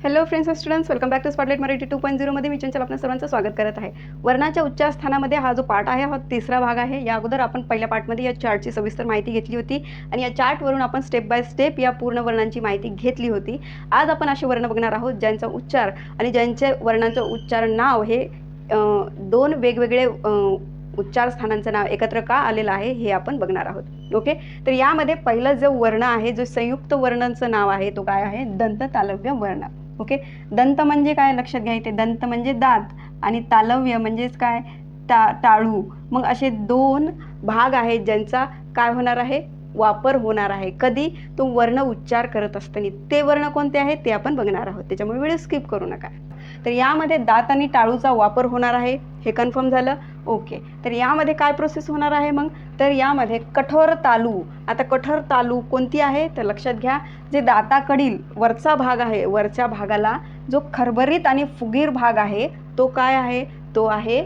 Hello friends students welcome back to spotlight Marathi two point झिरोमध्ये मी चंचल आपल्या सर्वांचं स्वागत करत आहे. वर्णाच्या उच्चार स्थानामध्ये हा जो पाठ आहे हा तिसरा भाग आहे. या अगोदर आपण पहिल्या पार्टमध्ये या चार्टची सविस्तर माहिती घेतली होती आणि या चार्टवरून आपण स्टेप बाय स्टेप या पूर्ण वर्णांची माहिती घेतली होती. आज आपण असे वर्ण बघणार आहोत ज्यांचा उच्चार आणि ज्यांचे वर्णांचं उच्चार नाव हे दोन वेगवेगळे उच्चार स्थानांचं नाव एकत्र का आलेलं आहे हे आपण बघणार आहोत. ओके तर यामध्ये पहिलं जो वर्ण आहे जो संयुक्त वर्णांचं नाव आहे तो काय आहे? दंत तालव्य वर्ण. ओके? दंत म्हणजे काय लक्षात घ्यायचे दंत म्हणजे दात आणि तालव्य म्हणजेच काय? टा टाळू. मग असे दोन भाग आहेत ज्यांचा काय होणार आहे? वापर होणार आहे. कधी? तो वर्ण उच्चार करत असताना. ते वर्ण कोणते आहेत? ते आपण बघणार आहोत. त्याच्यामुळे वेळ स्किप करू नका. तर यामध्ये दात आणि टाळूचा वापर होणार आहे. हे कन्फर्म झालं. ओके. तर यामध्ये काय प्रोसेस होणार आहे मग? तर यामध्ये कठोर तालू. आता कठोर तालू कोणती आहे? तर लक्षात घ्या जे दाताकडील वरचा भाग आहे वरच्या भागाला जो खरबरीत आणि फुगीर भाग आहे तो काय आहे? तो आहे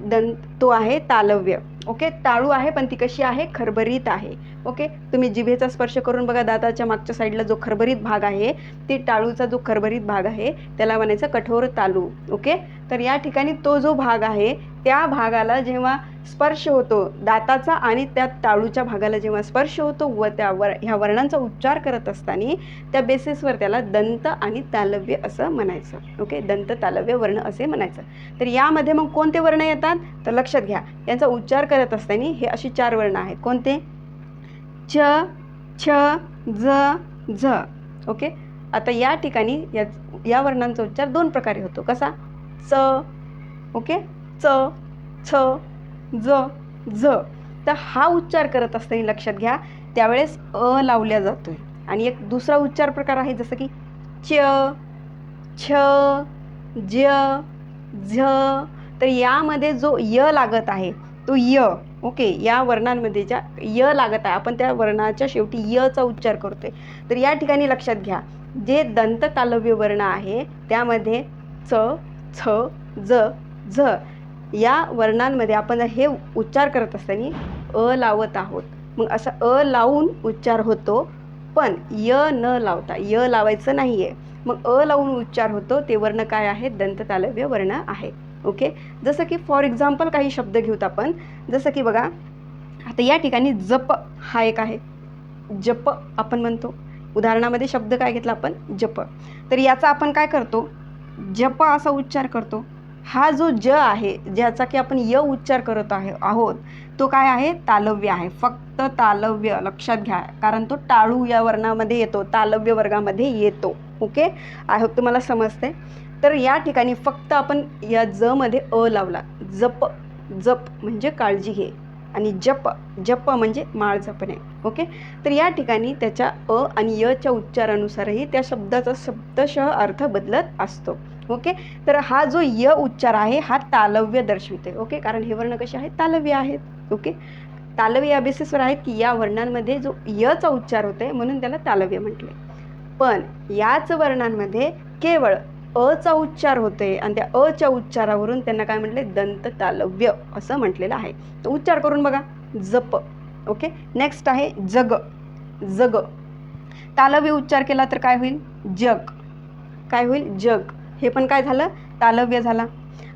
दंत तो आहे तालव्य. ओके? टाळू आहे पण ती कशी आहे? खरबरीत आहे. ओके? तुम्ही जिभेचा स्पर्श करून बघा दाताच्या मागच्या साईडला जो खरबरीत भाग आहे ती टाळूचा जो खरबरीत भाग आहे त्याला म्हणायचं कठोर तालू. ओके? तर या ठिकाणी तो जो भाग आहे त्या भागाला जेव्हा स्पर्श होतो दाताचा आणि त्या टाळूच्या भागाला जेव्हा स्पर्श होतो व त्या वर ह्या वर्णांचा उच्चार करत असताना त्या बेसिसवर त्याला दंत आणि तालव्य असं म्हणायचं. ओके दंत तालव्य वर्ण असे म्हणायचं. तर यामध्ये मग कोणते वर्ण येतात? तर लक्षात घ्या. यांचा उच्चार करत असताना हे अशी चार वर्ण आहेत. कोणते? च छ ज झ ओके आता या ठिकाणी या या वर्णांचा उच्चार दोन प्रकारे होतो. कसा? च. ओके च छ ज झ. तर हा उच्चार करत असताना लक्षात घ्या त्यावेळेस अ लावल्या जातो आहे आणि एक दुसरा उच्चार प्रकार आहे जसं की च छ ज झ. तर यामध्ये जो य लागत आहे तो य ओके या वर्णांमध्ये ज्या य लागत आहे आपण त्या वर्णाच्या शेवटी यचा उच्चार करतोय. तर या ठिकाणी लक्षात घ्या जे दंतकालव्य वर्ण आहे त्यामध्ये च छ ज झ. या वर्णांमध्ये आपण हे उच्चार करत असताना अ लावत आहोत. मग असा अ लावून उच्चार होतो पण य न लावता य लावायचं नाही आहे मग अ लावून उच्चार होतो ते वर्ण काय आहे? दंततालव्य वर्ण आहे. ओके? जसं की फॉर एक्झाम्पल काही शब्द घेऊत आपण. जसं की बघा आता या ठिकाणी जप हा एक आहे. जप आपण म्हणतो. उदाहरणामध्ये शब्द काय घेतला आपण? जप. तर याचा आपण काय करतो? जप असा उच्चार करतो. हा जो ज आहे ज्याचा की आपण य उच्चार करत आहे आहोत तो काय आहे? तालव्य आहे. फक्त तालव्य लक्षात घ्या. कारण तो टाळू या वर्णामध्ये येतो तालव्य वर्गामध्ये येतो. ओके आय होप तुम्हाला समजते तर या ठिकाणी फक्त आपण या जमध्ये अ लावला. जप जप म्हणजे काळजी घे. आणि जप जप म्हणजे माळ जपणे. ओके तर या ठिकाणी त्याच्या अ आणि यच्या उच्चारानुसारही त्या शब्दाचा शब्दशः अर्थ बदलत असतो. ओके? तर हा जो य उच्चार आहे हा तालव्य दर्शविते ओके? कारण हे वर्ण कसे आहेत? तालव्य आहेत. ओके? तालव्य या बेसिसवर आहेत की या वर्णांमध्ये जो यचा उच्चार होते म्हणून त्याला तालव्य म्हटले. पण याच वर्णांमध्ये केवळ अचा उच्चार होते आणि त्या अच्या उच्चारावरून त्यांना काय म्हटले? दंत तालव्य असं म्हटलेलं आहे. तर उच्चार करून बघा. जप. ओके? नेक्स्ट आहे जग. जग. तालव्य उच्चार केला तर काय होईल? जग. काय होईल? जग. हे पण काय झालं? तालव्य झाला.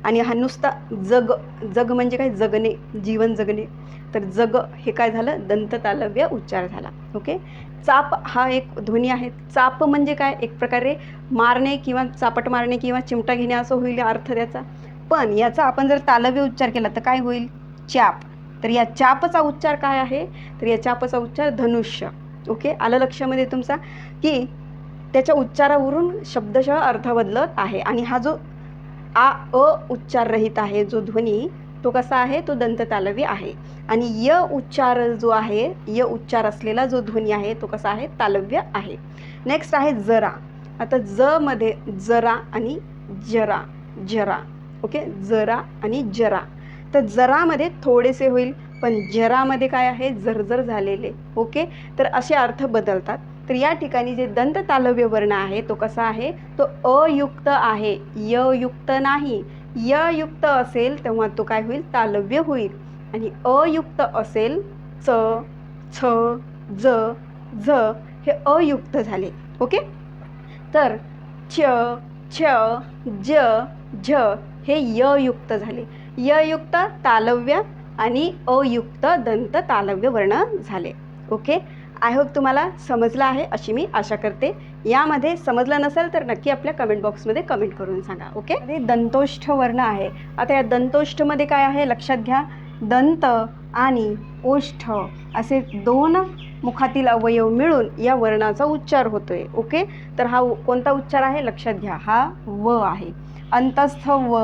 आणि हा नुसता जग जग म्हणजे काय? जगणे जीवन जगणे. तर जग हे काय झालं? दंत तालव्य उच्चार झाला. ओके? चाप हा एक ध्वनी आहे. चाप म्हणजे काय? एक प्रकारे मारणे किंवा चापट मारणे किंवा चिमटा घेणे असं होईल अर्थ त्याचा. पण याचा आपण जर तालव्य उच्चार केला तर काय होईल? चाप. तर या चापचा उच्चार काय आहे? तर या चापचा उच्चार धनुष्य. ओके? आलं लक्षामध्ये तुमचा? की त्याच्या उच्चारावरून शब्दशः अर्थ बदलत आहे. आणि हा जो आ अ उच्चाररहित आहे जो ध्वनी तो कसा आहे? तो दंत आहे. आणि य उच्चार जो आहे य उच्चार असलेला जो ध्वनी आहे तो कसा आहे? तालव्य आहे. नेक्स्ट आहे जरा. आता ज मध्ये जरा आणि जरा जरा. ओके जरा आणि जरा. तर जरामध्ये थोडेसे होईल पण जरामध्ये काय आहे? जर्जर झालेले. ओके तर असे अर्थ बदलतात. तर या ठिकाणी जे दंत तालव्य वर्ण आहे तो कसा आहे? तो अयुक्त आहे. य युक्त नाही. य युक्त असेल तेव्हा तो काय होईल? तालव्य होईल. आणि अयुक्त असेल च छ ज झ हे अयुक्त झाले. ओके? तर च छ ज झ हे य युक्त झाले. य युक्त तालव्य आणि अयुक्त दंत तालव्य वर्ण झाले. ओके आय होप तुम्हाला समजलं आहे अशी मी आशा करते. यामध्ये समजलं नसेल तर नक्की आपल्या कमेंट बॉक्समध्ये कमेंट करून सांगा. ओके हे दंतोष्ठ वर्ण आहे. आता या दंतोष्ठमध्ये काय आहे लक्षात घ्या. दंत आणि ओष्ठ असे दोन मुखातील अवयव मिळून या वर्णाचा उच्चार होतोय. ओके तर हा उ- कोणता उच्चार आहे? लक्षात घ्या. हा व आहे. अंतस्थ व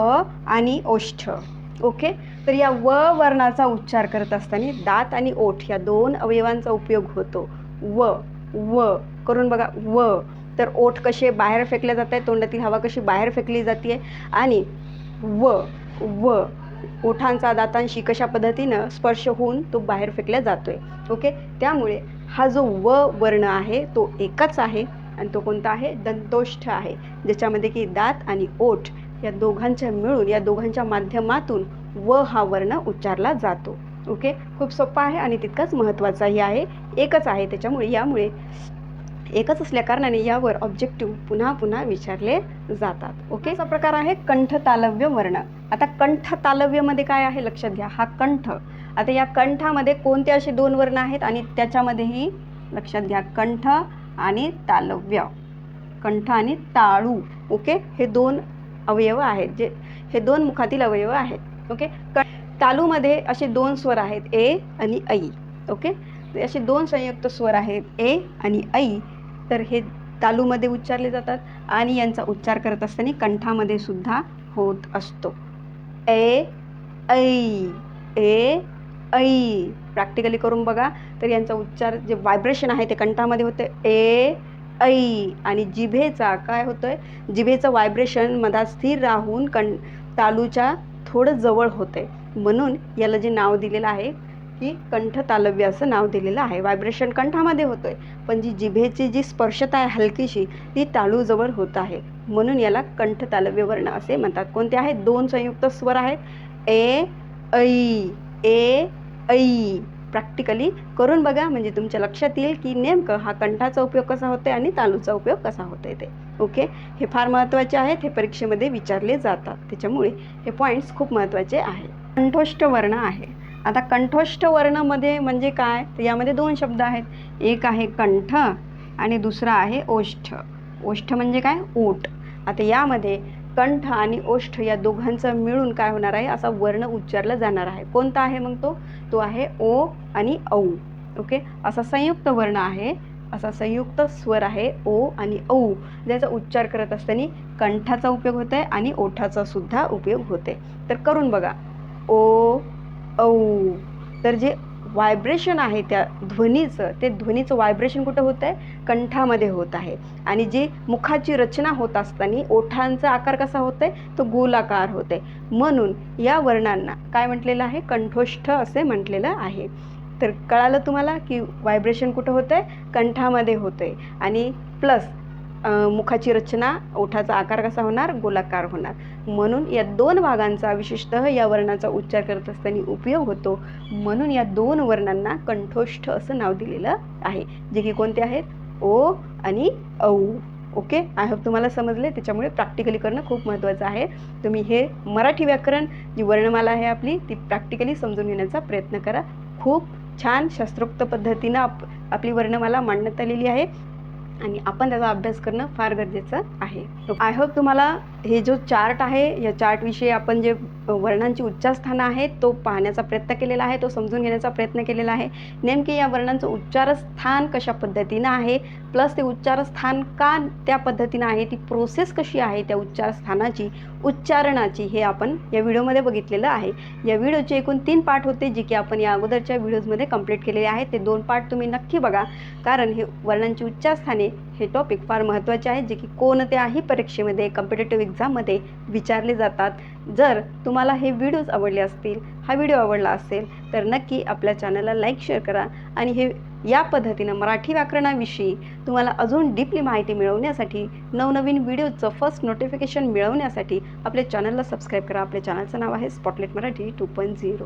आणि ओष्ठ. ओके तर या व वर्णाचा उच्चार करत असताना दात आणि ओठ या दोन अवयवांचा उपयोग होतो. व व करून बघा व. तर ओठ कसे बाहेर फेकले जात आहे तोंडातील हवा कशी बाहेर फेकली जाते आणि व व ओठांचा दातांशी कशा पद्धतीनं स्पर्श होऊन तो बाहेर फेकला आहे ओके त्यामुळे हा जो व वर्ण आहे तो एकच आहे आणि तो कोणता आहे? दंतोष्ठ आहे. ज्याच्यामध्ये की दात आणि ओठ या दोघांच्या मिळून या दोघांच्या माध्यमातून व हा वर्ण उच्चारला जातो. ओके खूप सोपा आहे आणि तितकाच महत्त्वाचाही आहे. एकच आहे त्याच्यामुळे यामुळे एकच असल्या कारणाने यावर ऑब्जेक्टिव्ह पुन्हा पुन्हा विचारले जातात. ओके असा प्रकार आहे कंठ तालव्य वर्ण. आता कंठ तालव्यमध्ये काय आहे लक्षात घ्या. हा कंठ. आता या कंठामध्ये कोणते असे दोन वर्ण आहेत आणि त्याच्यामध्येही लक्षात घ्या. कंठ आणि तालव्य. कंठ आणि ताळू. ओके हे दोन अवयव आहेत जे हे दोन मुखातील अवयव आहेत ओके क तालूमध्ये असे दोन स्वर आहेत ए आणि ऐ ओके असे दोन संयुक्त स्वर आहेत ए आणि ऐ तर हे तालूमध्ये उच्चारले जातात आणि यांचा उच्चार करत असताना कंठामध्ये सुद्धा होत असतो. ए ऐ ए ऐ प्रॅक्टिकली करून बघा. तर यांचा उच्चार जे व्हायब्रेशन आहे ते कंठामध्ये होते. ए ऐ आणि जिभेचा काय होतोय? जिभेचं व्हायब्रेशन मधात स्थिर राहून कं तालूच्या थोडं जवळ होते म्हणून याला जे नाव दिलेलं आहे की कंठ तालव्य असं नाव दिलेलं आहे. व्हायब्रेशन कंठामध्ये होतोय. पण जी जिभेची जी स्पर्शता आहे हलकीशी ती तालूजवळ होत आहे. म्हणून याला कंठ तालव्य वर्ण असे म्हणतात. कोणते आहेत? दोन संयुक्त स्वर आहेत. ए ऐ ए ऐ. प्रॅक्टिकली करून बघा. म्हणजे तुमच्या लक्षात येईल की नेमकं हा कंठाचा उपयोग कसा होतो आणि तालूचा उपयोग कसा होतो ते. ओके? हे फार महत्त्वाचे आहेत. हे परीक्षेमध्ये विचारले जातात. त्याच्यामुळे हे पॉईंट्स खूप महत्त्वाचे आहे कंठोष्ठ वर्ण आहे. आता कंठोष्ठ वर्णामध्ये म्हणजे काय? तर यामध्ये दोन शब्द आहेत. एक आहे कंठ आणि दुसरा आहे ओष्ठ. ओष्ठ म्हणजे काय? ओट आता यामध्ये कंठ आणि ओष्ठ या दोघांचं मिळून काय होणार आहे? असा वर्ण उच्चारला जाणार आहे. कोणता आहे मग तो? तो आहे ओ आणि औ. ओके? असा संयुक्त वर्ण आहे. असा संयुक्त स्वर आहे ओ आणि औ. ज्याचा उच्चार करत असताना कंठाचा उपयोग होत आहे आणि ओठाचा सुद्धा उपयोग होते तर करून बघा. ओ औ. तर जे व्हायब्रेशन आहे त्या ध्वनीचं ते ध्वनीचं व्हायब्रेशन कुठं होत आहे? कंठामध्ये होत आहे. आणि जी मुखाची रचना होत असताना ओठांचा आकार कसा होत आहे? तो गोलाकार होत आहे. म्हणून या वर्णांना काय म्हटलेलं आहे? कंठोष्ठ असे म्हटलेलं आहे. तर कळालं तुम्हाला की व्हायब्रेशन कुठं होतं आहे? कंठामध्ये होतं आहे. आणि प्लस मुखाची रचना ओठाचा आकार कसा होणार? गोलाकार होणार. म्हणून या दोन भागांचा विशेषतः या वर्णाचा उच्चार करत असताना उपयोग होतो. म्हणून या दोन वर्णांना कंठोष्ठ असं नाव दिलेलं आहे. जे की कोणते आहेत? ओ आणि औ. ओके? आय होप तुम्हाला समजले. त्याच्यामुळे प्रॅक्टिकली करणं खूप महत्त्वाचं आहे. तुम्ही हे मराठी व्याकरण जी वर्णमाला आहे आपली ती प्रॅक्टिकली समजून घेण्याचा प्रयत्न करा. खूप छान शास्त्रोक्त पद्धतीनं आप आपली वर्णमाला मांडण्यात आलेली आहे. आणि आपण त्याचा अभ्यास करणं फार गरजेचं आहे. आय होप तुम्हाला हे जो चार्ट आहे या चार्टविषयी आपण जे वर्णांची उच्चारस्थानं आहेत तो पाहण्याचा प्रयत्न केलेला आहे तो समजून घेण्याचा प्रयत्न केलेला आहे. नेमके या वर्णांचं उच्चारस्थान कशा पद्धतीनं आहे? प्लस ते उच्चारस्थान का त्या पद्धतीनं आहे? ती प्रोसेस कशी आहे त्या उच्चारस्थानाची उच्चारणाची हे आपण या व्हिडिओमध्ये बघितलेलं आहे. या व्हिडिओचे एकूण तीन पार्ट होते जे की आपण या अगोदरच्या व्हिडिओजमध्ये कंप्लीट केलेले आहेत. ते दोन पार्ट तुम्ही नक्की बघा कारण हे वर्णांची उच्चारस्थाने हे टॉपिक फार महत्त्वाचे आहेत जे की कोणत्याही परीक्षेमध्ये कॉम्पिटेटिव्ह एक्झाममध्ये विचारले जातात. जर तुम्हाला हे व्हिडिओज आवडले असतील हा व्हिडिओ आवडला असेल तर नक्की आपल्या चॅनलला लाईक शेअर करा. आणि हे या पद्धतीनं मराठी व्याकरणाविषयी तुम्हाला अजून डीपली माहिती मिळवण्यासाठी नवनवीन व्हिडिओचं फर्स्ट नोटिफिकेशन मिळवण्यासाठी आपल्या चॅनलला सबस्क्राईब करा. आपल्या चॅनलचं नाव आहे spotlight Marathi two point zero